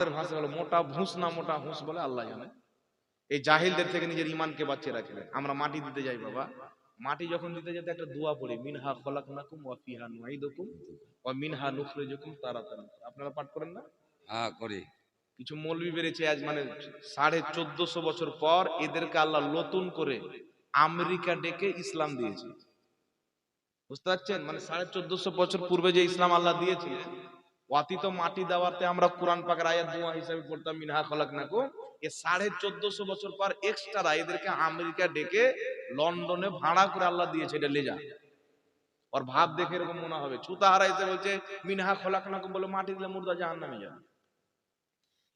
আমাদের ভাষা হলো মোটা ভুস না মোটা হুঁস বলে আল্লাহ জানে। এই জাহিলদের থেকে নিজের ইমানকে বাঁচিয়ে রাখবে আমরা মাটি দিতে যাই বাবা। মাটি যখন দিতে যেতে একটা দোয়া পড়ি মিনহা খলাকনাকুম ওয়া ফিহা নুঈদুকুম ওয়া মিনহা নুখরিজুকুম তারাতান। আপনারা পাঠ করেন না? হ্যাঁ করি। কিছু মৌলবি বেড়েছে আজ মানে সাড়ে চোদ্দশো বছর পর এদেরকে আল্লাহ নতুন করে আমেরিকা ডেকে ইসলাম দিয়েছে। বুঝতে পারছেন? মানে সাড়ে চোদ্দশো বছর পূর্বে যে ইসলাম আল্লাহ দিয়েছিলেন অতীত মাটি দেওয়াতে আমরা কোরআন পাকের আয়াত দোয়া হিসাবে পড়তাম, মিনহা খলাক নাকো এ সাড়ে চোদ্দশো বছর পর এক্সট্রা এদেরকে আমেরিকা ডেকে লন্ডনে ভাড়া করে আল্লাহ দিয়েছে, এটা লেজা। ওর ভাব দেখে এরকম মনে হবে। ছুতা হারাইতে বলছে, মিনহা খলাক নাকুম বলে, মাটি দিলে মুর্দা জাহান নামে যাবে।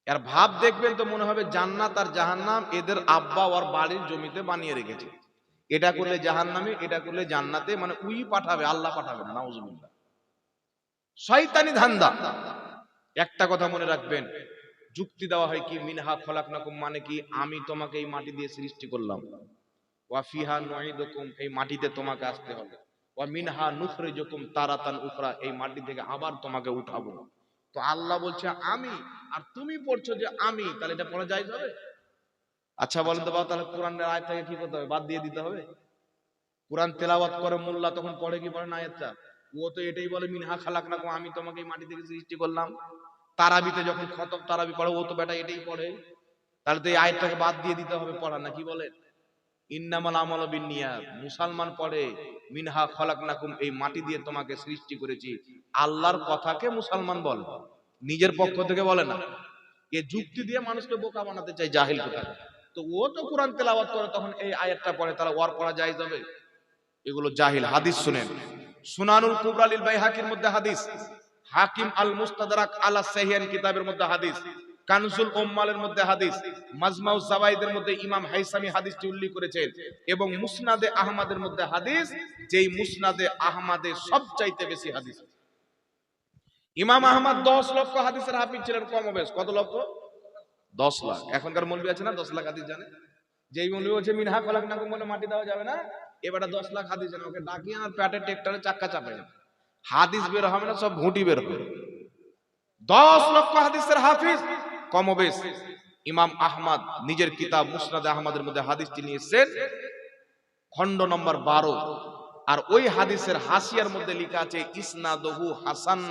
আর ভাব দেখবেন তো মনে হবে জান্নাত আর জাহান্নাম এদের আব্বা ওর বাড়ির জমিতে বানিয়ে রেখেছে। এটা করলে জাহান্নামে, এটা করলে জান্নাতে মানে উই পাঠাবে, আল্লাহ পাঠাবে না, নাউজুবিল্লাহ। শয়তানি ধান্দা। একটা কথা মনে রাখবেন, যুক্তি দেওয়া হয় কি, মিনহা খলাকনাকুম মানে কি, আমি তোমাকে এই মাটি দিয়ে সৃষ্টি করলাম। ওয়া ফিহা নুঈদুকুম, এই মাটিতে তোমাকে আসতে হবে। ওয়া মিনহা নুখরিজুকুম তারাতান উখরা, এই মাটি থেকে আবার তোমাকে উঠাবো। তো আল্লাহ বলছে, আমি, আর তুমি পড়ছো যে আমি, তাহলে এটা পড়া যায় যাবে আচ্ছা বলেন তো, বাবা, তাহলে কোরআনের আয়াত থেকে কি করতে হবে? বাদ দিয়ে দিতে হবে? কোরআন তেলাওয়াত করে মোল্লা তখন পড়ে কি, পড়ে না আয়াতটা? ও তো এটাই বলে, মিনহা খালাক না আমি তোমাকে এই মাটি থেকে সৃষ্টি করলাম। তারাবিতে যখন খতম তারাবি পড়ে, ও তো বেটা এটাই পড়ে। তাহলে তো এই আয়াতটাকে বাদ দিয়ে দিতে হবে পড়া, না কি বলেন ইন্নামাল আমল বিনিয়াত মুসলমান পড়ে, মিনহা খলাকনাকুম, এই মাটি দিয়ে তোমাকে সৃষ্টি করেছি। আল্লাহর কথাকে মুসলমান বলে, নিজের পক্ষ থেকে বলে না। এ যুক্তি দিয়ে মানুষকে বোকা বানাতে চাই জাহিল কোথায় তো ও তো কোরআন তেলাওয়াত করে, তখন এই আয়াতটা পড়ে, তাহলে ওর পড়া যায় যাবে এগুলো জাহিল, হাদিস শুনেন। সুনানুল কুবরালিল বাইহাকির মধ্যে হাদিস, হাকিম আল মুস্তাদরাক আলা সাহিয়ান কিতাবের মধ্যে হাদিস কানসুল উম্মালের মধ্যে হাদিস, মাজমাউ জাওয়াইদের মধ্যে ইমাম হাইসামি হাদিসটি উল্লেখ করেছেন এবং মুসনাদে আহমদের মধ্যে হাদিস, যেই মুসনাদে আহমদে সবচাইতে বেশি হাদিস। ইমাম আহমদ দশ লক্ষ হাদিসের হাফিজ ছিলেন, কম বেশ, কত লক্ষ? দশ লাখ। এখনকার মৌলবি আছে না, দশ লাখ হাদিস জানে? যেই মৌলবি বলছে মিনহা কলাক নাকুম বলে মাটি দেওয়া যাবে না? এবারে দশ লাখ হাদিস জানে ওকে ডাকিয়ে আর প্যাটে টেক্টারে চাক্কা চাপে হাদিস বের হবে না সব ভুঁটি বের হবে। দশ লক্ষ হাদিসের হাফিজ কমবেশ ইমাম আহমদ নিজের কিতাব মুসনাদ আহমদের মধ্যে হাদিসটি নিয়ে এসেছেন খণ্ড নম্বর বারো। আর ওই হাদিসের হাসিয়ার মধ্যে লেখা আছে ইসনাদহু হাসান।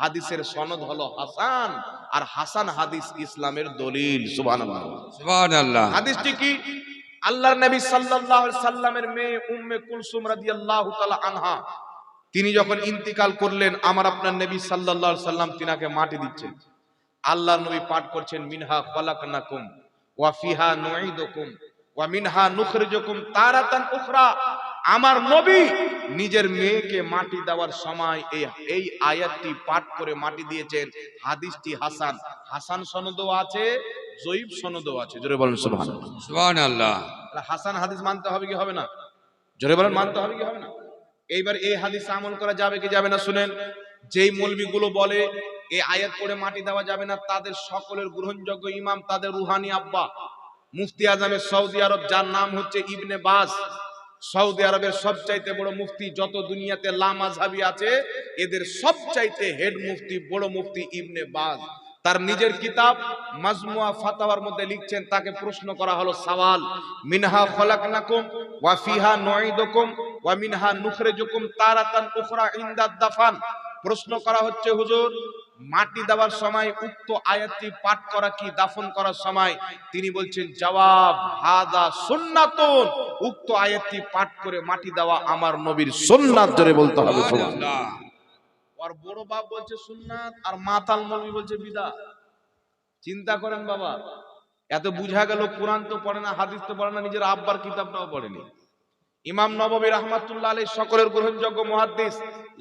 হাদিসের সনদ হলো হাসান আর হাসান হাদিস ইসলামের দলিল সুবহানাল্লাহ। সুবহানাল্লাহ। হাদিসটি কি? আল্লাহর নবী সাল্লাল্লাহু আলাইহি সাল্লামের মেয়ে উম্মে কুলসুম রাদিয়াল্লাহু তাআলা আনহা। তিনি যখন ইন্তিকাল করলেন, আমার আপনার নবী সাল্লাল্লাহু আলাইহি সাল্লাম তিনাকে মাটি দিচ্ছেন। আল্লাহর নবী পাঠ করছেন, মিনহা খলাকনাকুম ওয়া ফিহা নুঈদুকুম ওয়া মিনহা নুখরিজুকুম তারাতান উখরা। আমার নবী নিজের মেয়েকে মাটি দেওয়ার সময় এই এই আয়াতটি পাঠ করে মাটি দিয়েছেন। হাদিসটি হাসান। হাসান সনদও আছে জয়ীব সনদও আছে জোরে বলেন সুবহানাল্লাহ। সুবহানাল্লাহ। তাহলে হাসান হাদিস মানতে হবে কি হবে না? জোরে বলেন। মানতে হবে কি হবে না? এইবার এই হাদিস আমল করা যাবে কি যাবে না শুনেন যেই মৌলবি গুলো বলে এই আয়াত করে মাটি দেওয়া যাবে না তাদের সকলের গ্রহণযোগ্য ইমাম তাদের রুহানি আব্বা। মুফতি আজমের সৌদি আরব যার নাম হচ্ছে ইবনে বাস। সৌদি আরবের সবচাইতে বড় মুফতি যত দুনিয়াতে লামাঝাবি আছে এদের সবচাইতে হেড মুফতি বড় মুফতি ইবনে বাজ তার নিজের কিতাব মাজমুয়া ফাতাওয়ার মধ্যে লিখছেন তাকে প্রশ্ন করা হলো সওয়াল মিনহা খলাকনাকুম ওয়া ফিহা নুঈদুকুম ওয়া মিনহা নুখরিজুকুম তারাতান উখরা ইনদাদ দাফান। প্রশ্ন করা হচ্ছে হুজুর মাটি দেওয়ার সময় উক্ত আয়াতটি পাঠ করা কি দাফন করার সময়? তিনি বলছেন জবাব হাদা সুন্নাতুন। উক্ত আয়াতটি পাঠ করে মাটি দেওয়া আমার নবীর সুন্নাত ধরে বলতে হবে সুবহানাল্লাহ। আর বড় বাপ বলছে সুন্নাত, আর মাতাল মৌলবি বলছে বিদা চিন্তা করেন বাবা, এত বুঝা গেল কোরআন তো পড়ে না, হাদিস তো পড়ে না, নিজের আব্বার কিতাবটাও পড়েনি। ইমাম নববী রহমাতুল্লাহ আলী সকলের গ্রহণযোগ্য মুহাদ্দিস,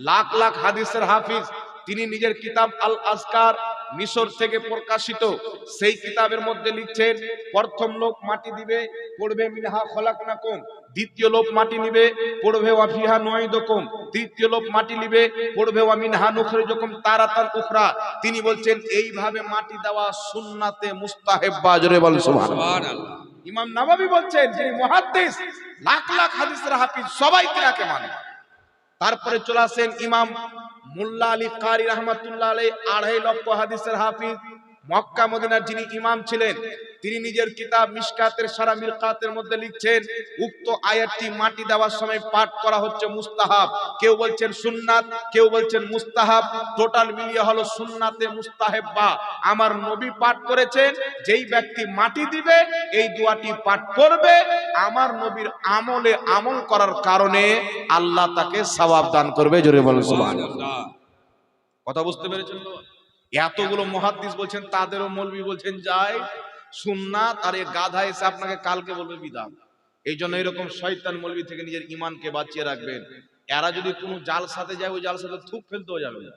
লাখ লাখ হাদিসের হাফিজ, তিনি নিজের কিতাব আল আজকার মিশর থেকে প্রকাশিত, সেই কিতাবের মধ্যে লিখছেন, প্রথম লোক মাটি দিবে, পড়বে মিনহা খলাক না খলাকনাকুম, দ্বিতীয় লোক মাটি নিবে, পড়বে ওয়াফিহা নুঈদুকুম। তৃতীয় লোক মাটি নিবে পড়বে ওয়া মিনহা নুখরিজুকুম তারাতান উখরা। তিনি বলছেন এইভাবে মাটি দেওয়া সুন্নাতে মুস্তাহেব্বা জোরে বল সুবহানাল্লাহ। ইমাম নববী বলছেন যিনি মুহাদ্দিস লাখ লাখ হাদিসের হাফিজ সবাই তিনাকে মানে। তারপরে চলে আসেন ইমাম মুল্লা আলী কারি রহমাতুল্লাহ আলাই আড়াই লক্ষ হাদিসের হাফিজ মক্কা মদিনার যিনি ইমাম ছিলেন তিনি নিজের কিতাব মিশকাতের সারা মিরকাতের মধ্যে লিখছেন উক্ত আয়াতটি মাটি দেওয়ার সময় পাঠ করা হচ্ছে মুস্তাহাব। কেউ বলছেন সুন্নাত কেউ বলছেন মুস্তাহাব। টোটাল মিলিয়ে হলো সুন্নাতে মুস্তাহেব বা আমার নবী পাঠ করেছেন যেই ব্যক্তি মাটি দিবে এই দোয়াটি পাঠ করবে। আমার নবীর আমলে আমল করার কারণে আল্লাহ তাকে সওয়াব দান করবে জোরে বলেন সুবহানাল্লাহ। কথা বুঝতে পেরেছেন? এতগুলো মহাদ্দিস বলছেন তাদেরও মৌলবি বলছেন যায় সুন্নাত আর এ গাধা এসে আপনাকে কালকে বলবে বিদাত। এই জন্য এরকম শয়তান মৌলবি থেকে নিজের ইমানকে বাঁচিয়ে রাখবেন। এরা যদি কোনো জাল সাথে যায়, ওই জাল সাথে থুক ফেলতেও যাবে না।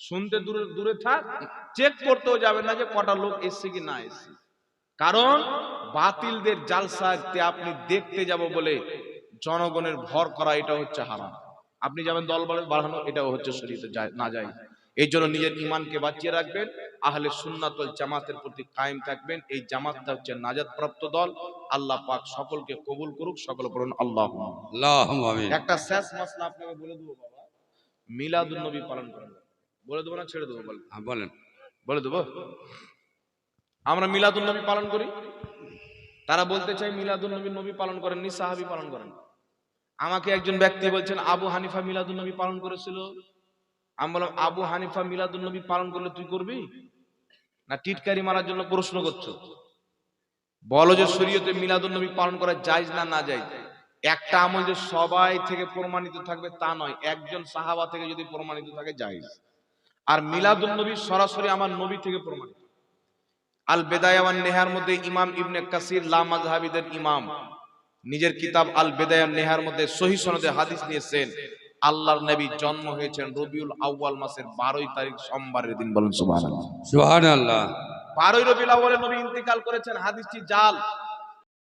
শুনতে দূরে দূরে থাক চেক করতেও যাবে না যে কটা লোক এসছে কি না এসছে। কারণ বাতিলদের জালসাতে আপনি দেখতে যাব বলে জনগণের ভর করা এটা হচ্ছে হারাম। আপনি যাবেন দল বাড়ানো এটাও হচ্ছে শরীরে না যায়। এই জন্য নিজের ইমানকে বাঁচিয়ে রাখবেন। আহলে সুন্নাতল জামাতের প্রতি কায়েম থাকবেন। এই জামাতটা হচ্ছে নাজাত প্রাপ্ত দল। আল্লাহ পাক সকলকে কবুল করুক সকল করুন আল্লাহ একটা শেষ মাসলা আপনাকে বলে দেবো বাবা। মিলাদুন নবী পালন করেন। বলে দেবো না ছেড়ে দেবো বলেন। হ্যাঁ, বলেন। বলে দেবো? আমরা মিলাদুন নবী পালন করি? তারা বলতে চাই মিলাদুন নবী নবী পালন করেননি সাহাবি পালন করেন। আমাকে একজন ব্যক্তি বলছেন আবু হানিফা মিলাদুন নবী পালন করেছিল? আমি বললাম আবু হানিফা মিলাদুন নবী পালন করলে তুই করবি? না টিটকারি মারার জন্য প্রশ্ন করছ? বলো যে শরীয়তে মিলাদুন নবী পালন করা যায় না না যায় একটা আমল যে সবাই থেকে প্রমাণিত থাকবে তা নয়, একজন সাহাবা থেকে যদি প্রমাণিত থাকে জায়েজ। আর মিলাদুন নবী সরাসরি আমার নবী থেকে প্রমাণিত। আল বেদায়াওয়ান নেহার মধ্যে ইমাম ইবনে কাসির, লা ইমাম। নিজের কিতাব আল বেদায়ান নেহার মধ্যে সহি সনদে হাদিস নিয়েছেন। আল্লাহর নবী জন্ম হয়েছেন রবিউল আউয়াল মাসের বারোই তারিখ সোমবারের দিন বলেন সুবাহ সুবাহ আল্লাহ বারোই রবিউল আউ্বালের নবী ইন্তিকাল করেছেন হাদিসটি জাল।